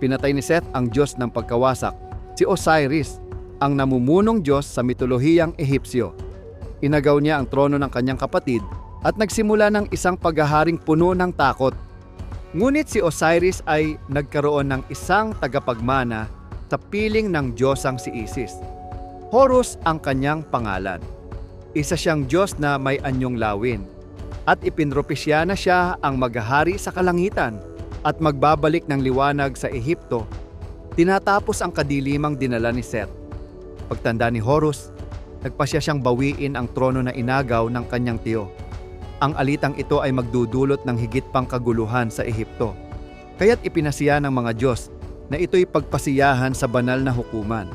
Pinatay ni Seth ang Diyos ng pagkawasak, si Osiris, ang namumunong Diyos sa mitolohiyang Ehipsyo. Inagaw niya ang trono ng kanyang kapatid at nagsimula ng isang paghaharing puno ng takot. Ngunit si Osiris ay nagkaroon ng isang tagapagmana sa piling ng Diyosang si Isis. Horus ang kanyang pangalan. Isa siyang Diyos na may anyong lawin. At ipinropisya na siya ang maghahari sa kalangitan at magbabalik ng liwanag sa Ehipto. Tinatapos ang kadilimang dinala ni Seth. Pagtanda ni Horus, nagpasya siyang bawiin ang trono na inagaw ng kanyang tiyo. Ang alitang ito ay magdudulot ng higit pang kaguluhan sa Ehipto. Kaya't ipinasiya ng mga Diyos na ito'y pagpasiyahan sa banal na hukuman.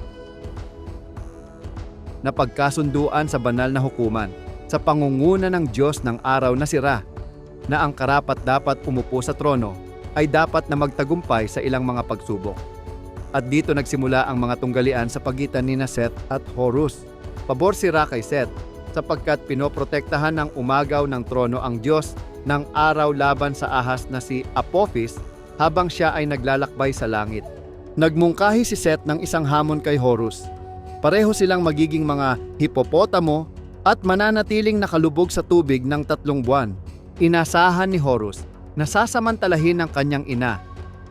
Napagkasunduan sa banal na hukuman sa pangunguna ng Diyos ng araw na sira na ang karapat dapat umupo sa trono ay dapat na magtagumpay sa ilang mga pagsubok. At dito nagsimula ang mga tunggalian sa pagitan ni na Seth at Horus. Pabor si Ra kay Seth sapagkat pinoprotektahan ng umagaw ng trono ang Diyos ng araw laban sa ahas na si Apophis habang siya ay naglalakbay sa langit. Nagmungkahi si Seth ng isang hamon kay Horus. Pareho silang magiging mga hipopotamo at mananatiling nakalubog sa tubig ng tatlong buwan. Inasahan ni Horus na sasamantalahin ng kanyang ina,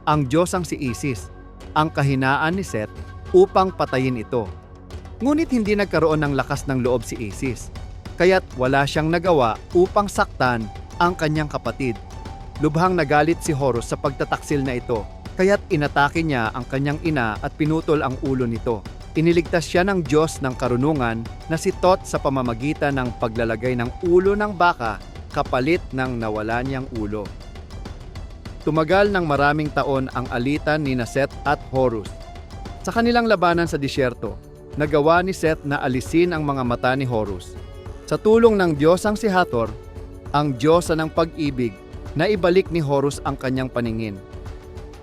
ang Diyosang si Isis, ang kahinaan ni Seth upang patayin ito. Ngunit hindi nagkaroon ng lakas ng loob si Isis, kaya't wala siyang nagawa upang saktan ang kanyang kapatid. Lubhang nagalit si Horus sa pagtataksil na ito, kaya't inatake niya ang kanyang ina at pinutol ang ulo nito. Iniligtas siya ng Diyos ng karunungan na si Tot sa pamamagitan ng paglalagay ng ulo ng baka kapalit ng nawala niyang ulo. Tumagal ng maraming taon ang alitan ni na Seth at Horus. Sa kanilang labanan sa disyerto, nagawa ni Seth na alisin ang mga mata ni Horus. Sa tulong ng Diyosang si Hathor, ang Diyosa ng pag-ibig, na ibalik ni Horus ang kanyang paningin.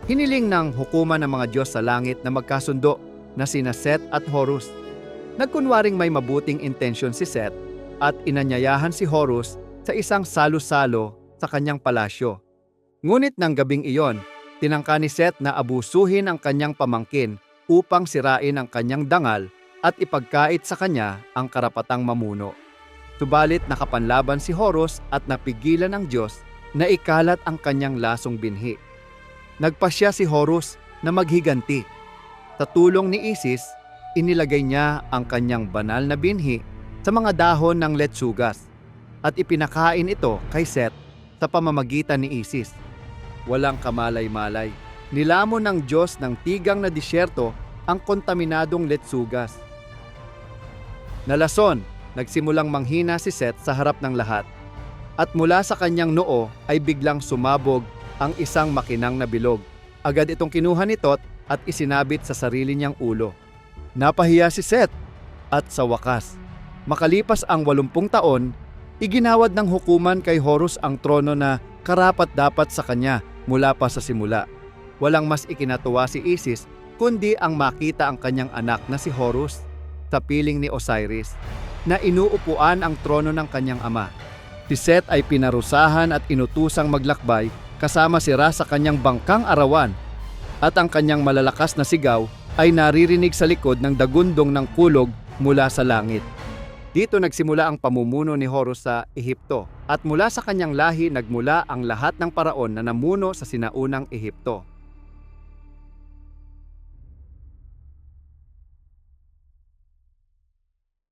Hiniling ng hukuman ng mga Diyos sa langit na magkasundo na sina Seth at Horus. Nagkunwaring may mabuting intensyon si Seth at inanyayahan si Horus sa isang salo-salo sa kanyang palasyo. Ngunit ng gabing iyon, tinangka ni Seth na abusuhin ang kanyang pamangkin upang sirain ang kanyang dangal at ipagkait sa kanya ang karapatang mamuno. Subalit nakapanlaban si Horus at napigilan ng Diyos na ikalat ang kanyang lasong binhi. Nagpasya si Horus na maghiganti. Sa tulong ni Isis, inilagay niya ang kanyang banal na binhi sa mga dahon ng letsugas at ipinakain ito kay Seth sa pamamagitan ni Isis. Walang kamalay-malay. Nilamon ng Diyos ng tigang na disyerto ang kontaminadong letsugas. Nalason, nagsimulang manghina si Seth sa harap ng lahat. At mula sa kanyang noo ay biglang sumabog ang isang makinang na bilog. Agad itong kinuha ni Tot at isinabit sa sarili niyang ulo. Napahiya si Seth at sa wakas, makalipas ang walumpung taon, iginawad ng hukuman kay Horus ang trono na karapat dapat sa kanya mula pa sa simula. Walang mas ikinatuwa si Isis kundi ang makita ang kanyang anak na si Horus sa piling ni Osiris na inuupuan ang trono ng kanyang ama. Si Seth ay pinarusahan at inutusang maglakbay kasama si Ra sa kanyang bangkang arawan at ang kanyang malalakas na sigaw ay naririnig sa likod ng dagundong ng kulog mula sa langit. Dito nagsimula ang pamumuno ni Horus sa Ehipto at mula sa kanyang lahi nagmula ang lahat ng paraon na namuno sa sinaunang Ehipto.